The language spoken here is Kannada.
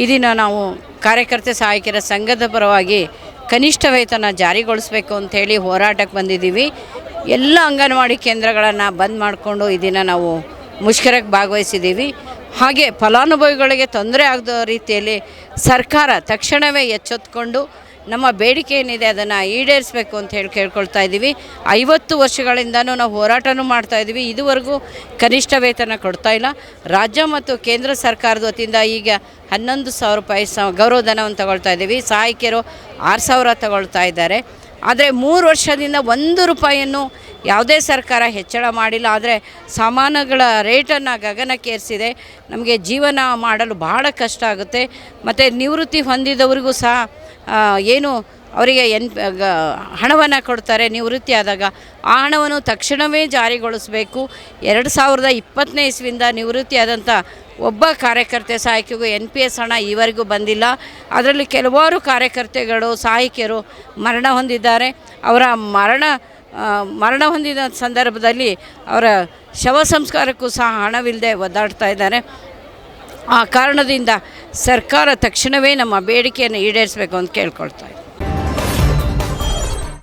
ಈ ದಿನ ನಾವು ಕಾರ್ಯಕರ್ತೆ ಸಹಾಯಕರ ಸಂಘದ ಪರವಾಗಿ ಕನಿಷ್ಠ ವೇತನ ಜಾರಿಗೊಳಿಸಬೇಕು ಅಂಥೇಳಿ ಹೋರಾಟಕ್ಕೆ ಬಂದಿದ್ದೀವಿ. ಎಲ್ಲ ಅಂಗನವಾಡಿ ಕೇಂದ್ರಗಳನ್ನು ಬಂದ್ ಮಾಡಿಕೊಂಡು ಈ ದಿನ ನಾವು ಮುಷ್ಕರಕ್ಕೆ ಭಾಗವಹಿಸಿದ್ದೀವಿ. ಹಾಗೆ ಫಲಾನುಭವಿಗಳಿಗೆ ತೊಂದರೆ ಆಗದ ರೀತಿಯಲ್ಲಿ ಸರ್ಕಾರ ತಕ್ಷಣವೇ ಎಚ್ಚೆತ್ಕೊಂಡು ನಮ್ಮ ಬೇಡಿಕೆ ಏನಿದೆ ಅದನ್ನು ಈಡೇರಿಸಬೇಕು ಅಂತ ಹೇಳಿ ಕೇಳ್ಕೊಳ್ತಾ ಇದ್ದೀವಿ. ಐವತ್ತು ವರ್ಷಗಳಿಂದನೂ ನಾವು ಹೋರಾಟನೂ ಮಾಡ್ತಾ ಇದ್ದೀವಿ. ಇದುವರೆಗೂ ಕನಿಷ್ಠ ವೇತನ ಕೊಡ್ತಾ ಇಲ್ಲ. ರಾಜ್ಯ ಮತ್ತು ಕೇಂದ್ರ ಸರ್ಕಾರದ ವತಿಯಿಂದ ಈಗ ಹನ್ನೊಂದು ಸಾವಿರ ರೂಪಾಯಿ ಸ ಗೌರವಧನವನ್ನು ತಗೊಳ್ತಾ ಇದ್ದೀವಿ. ಸಹಾಯಕಿಯರು ಆರು ಸಾವಿರ ತಗೊಳ್ತಾ ಇದ್ದಾರೆ. ಆದರೆ ಮೂರು ವರ್ಷದಿಂದ ಒಂದು ರೂಪಾಯಿಯನ್ನು ಯಾವುದೇ ಸರ್ಕಾರ ಹೆಚ್ಚಳ ಮಾಡಿಲ್ಲ. ಆದರೆ ಸಾಮಾನುಗಳ ರೇಟನ್ನು ಗಗನಕ್ಕೇರಿಸಿದೆ. ನಮಗೆ ಜೀವನ ಮಾಡಲು ಬಹಳ ಕಷ್ಟ ಆಗುತ್ತೆ. ಮತ್ತು ನಿವೃತ್ತಿ ಹೊಂದಿದವರಿಗೂ ಸಹ ಏನು ಅವರಿಗೆ ಎನ್ ಹಣವನ್ನು ಕೊಡ್ತಾರೆ. ನಿವೃತ್ತಿ ಆದಾಗ ಆ ಹಣವನ್ನು ತಕ್ಷಣವೇ ಜಾರಿಗೊಳಿಸಬೇಕು. ಎರಡು ಸಾವಿರದ ಇಪ್ಪತ್ತನೇ ಇಸ್ವಿಯಿಂದ ನಿವೃತ್ತಿ ಆದಂಥ ಒಬ್ಬ ಕಾರ್ಯಕರ್ತೆ ಸಹಾಯಕಿಗೂ ಎನ್ ಪಿ ಎಸ್ ಹಣ ಈವರೆಗೂ ಬಂದಿಲ್ಲ. ಅದರಲ್ಲಿ ಕೆಲವಾರು ಕಾರ್ಯಕರ್ತೆಗಳು, ಸಹಾಯಕಿಯರು ಮರಣ ಹೊಂದಿದ್ದಾರೆ. ಅವರ ಮರಣ ಮರಣ ಹೊಂದಿದ ಸಂದರ್ಭದಲ್ಲಿ ಅವರ ಶವ ಸಂಸ್ಕಾರಕ್ಕೂ ಸಹ ಹಣವಿಲ್ಲದೆ ಒದ್ದಾಡ್ತಾ ಇದ್ದಾರೆ. ಆ ಕಾರಣದಿಂದ ಸರ್ಕಾರ ತಕ್ಷಣವೇ ನಮ್ಮ ಬೇಡಿಕೆಯನ್ನು ಈಡೇರಿಸಬೇಕು ಅಂತ ಕೇಳ್ಕೊಳ್ತಾ ಇದ್ದೀನಿ